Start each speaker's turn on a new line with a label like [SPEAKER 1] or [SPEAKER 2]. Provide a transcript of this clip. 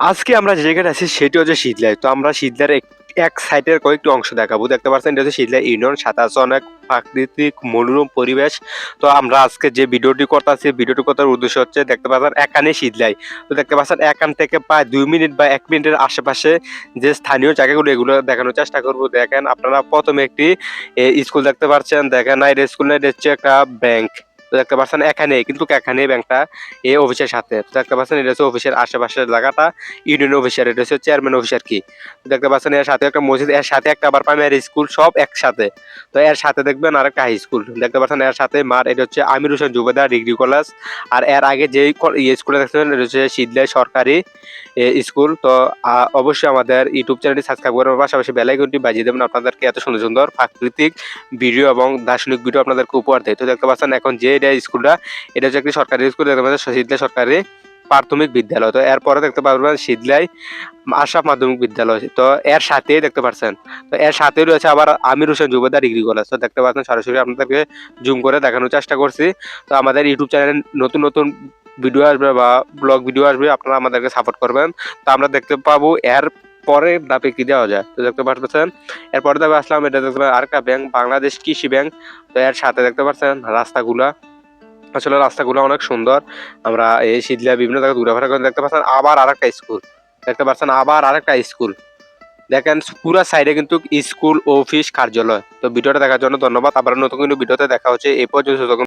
[SPEAKER 1] আজকে আমরা যে জায়গায় আছি, সেটি হচ্ছে শীতলাই তো আমরা শীতলার এক সাইডের কয়েকটি অংশ দেখাবো। দেখতে পাচ্ছেন, এটা হচ্ছে শীতলা ইউনিয়ন আছে অনেক প্রাকৃতিক মনোরম পরিবেশ। তো আমরা আজকে যে ভিডিওটি করতেছি, ভিডিওটি করার উদ্দেশ্য হচ্ছে, দেখতে পাচ্ছেন একানে শীতলাই তো দেখতে পাচ্ছেন একান থেকে প্রায় দুই মিনিট বা এক মিনিটের আশেপাশে যে স্থানীয় জায়গাগুলো, এগুলো দেখানোর চেষ্টা করব। দেখেন, আপনারা প্রথমে একটি স্কুল দেখতে পাচ্ছেন। দেখেন, না, এটা স্কুল এটা হচ্ছে একটা ব্যাংক। দেখতে পাচ্ছেন এখানে, কিন্তু এখানে ব্যাংকটা এই অফিসের সাথে। তো দেখতে পাচ্ছেন এটা হচ্ছে অফিসের আশেপাশের জায়গাটা ইউনিয়ন অফিসার এটা হচ্ছে চেয়ারম্যান অফিসার কি? দেখতে পাচ্ছেন এর সাথে একটা মসজিদ, এর সাথে একটা আবার প্রাইমারি স্কুল সব একসাথে। তো এর সাথে দেখবেন আর একটা হাই স্কুল দেখতে পাচ্ছেন এর সাথে, মার এটা হচ্ছে আমির হোসেন জুবেদার ডিগ্রি কলেজ আর এর আগে যে স্কুলে দেখছেন এটা হচ্ছে শীতলাই সরকারি স্কুল তো অবশ্যই আমাদের ইউটিউব চ্যানেলটি সাবস্ক্রাইব করার পাশাপাশি বেলাইকনটি বাজিয়ে দেবেন, আপনাদেরকে এত সুন্দর সুন্দর প্রাকৃতিক ভিডিও এবং দার্শনিক ভিডিও আপনাদেরকে উপহার দেয়। তো দেখতে পাচ্ছেন এখন যে এটা স্কুলটা, এটা হচ্ছে একটি সরকারি স্কুল, দেখতে পাচ্ছেন শীতলাই সরকারি প্রাথমিক বিদ্যালয়। তো এরপরে দেখতে পারবেন শীতলাই আশরাফ মাধ্যমিক বিদ্যালয়। তো এর সাথেই দেখতে পাচ্ছেন তো এর সাথেই রয়েছে আবার আমির হোসেন জুবেদার ডিগ্রি কলেজ। তো দেখতে পাচ্ছেন সরাসরি আপনাদেরকে জুম করে দেখানোর চেষ্টা করছি। তো আমাদের ইউটিউব চ্যানেলে নতুন নতুন ভিডিও আসবে বা ব্লগ ভিডিও আসবে, আপনারা আমাদেরকে সাপোর্ট করবেন। তো আমরা দেখতে পাবো এর পরে ধাপে কি দেওয়া যায়। তো দেখতে পাচ্ছেন, এরপরে ধাপে আসলাম, এটা দেখতে পাচ্ছেন আরেকটা ব্যাংক বাংলাদেশ কৃষি ব্যাংক তো এর সাথে দেখতে পাচ্ছেন রাস্তাগুলা। আসলে রাস্তাগুলো অনেক সুন্দর। আমরা এই শীতলা বিভিন্ন জায়গায় ঘুরাফেরা করে দেখতে পাচ্ছেন, আবার আর একটা স্কুল। দেখতে পাচ্ছেন, আবার আর একটা স্কুল। দেখেন, পুরো সাইডে কিন্তু স্কুল, অফিস, কার্যালয়। তো ভিডিওটা দেখার জন্য ধন্যবাদ। আবার নতুন কিন্তু ভিডিওতে দেখা হচ্ছে, এই পর্যন্ত